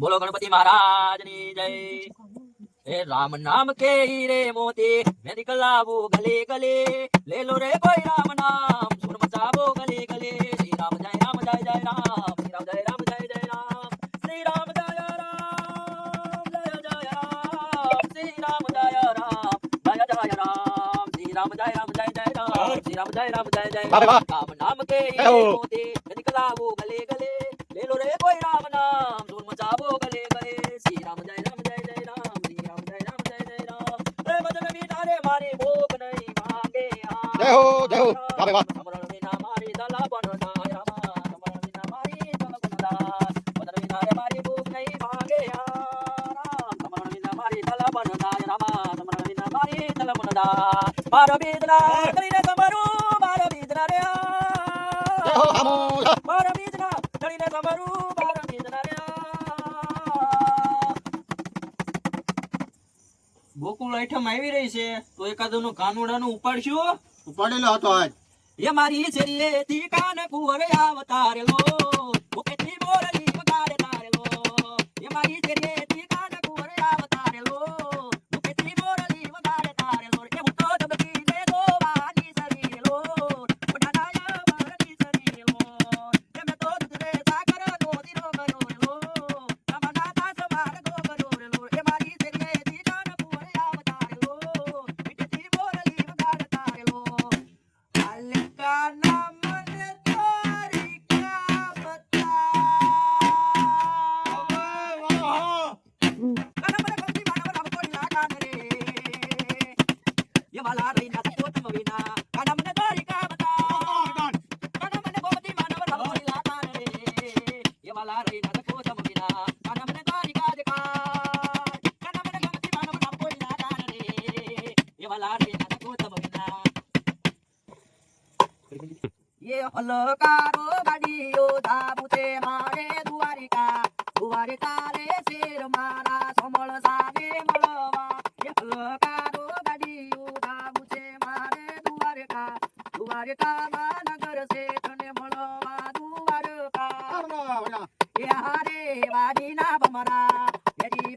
બોલો ગણપતિ મહારાજની જય. એ રામ નામ કે રે મોતી? મેં નીકળાવો ગલે ગલે. લે લો રે કોઈ રામ નામ? સુર મચાવો ગલે ગલે. શ્રી રામ જય રામ જય જય રામ. શ્રી રામ જય રામ જય જય રામ. શ્રી રામ જય રામ જય જય રામ. શ્રી રામ જય રામ જય જય રામ. શ્રી રામ જય રામ જય જય રામ. શ્રી રામ જય રામ જય જય રામ. રામ નામ કે મોતી? મેં નીકળાવો ગલે ગલે. લે લો રે કોઈ રામ નામ? જય હો જય. બીજના ધણીને સમરું, મારા આઈટમ આવી રહી છે તો એકાદનું કાનુડાનું ઉપાડશું ઉપાડેલો હતો આજ. એ મારી શરીરેથી કાન કુંવર આવતારેલો. મુખેથી મોરલી వలారైన సపోతమైన కడమన దారి కావతా కడమన గోపతి మానవ రమోనిలా కానరే ఎవలారైన సపోతమైన కడమన దారి కాదుగా కడమన గోపతి మానవ రమోనిలా ఏ హలో కారో బడియో దాబుతే మారే దువారికా దువారికా દ્વારકા નગર શેઠ ને મળવા દ્વારકા એ હારે વાડી ના બમરા એડી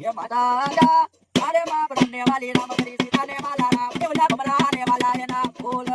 Yamada, Adema, Nevalina, Marisita, Nevala, Nevala, Nevala, Nevala, Nevala, Nevala, Nevala, Nevala, Nevala, Nevala, Nevala, Nevala, Nevala,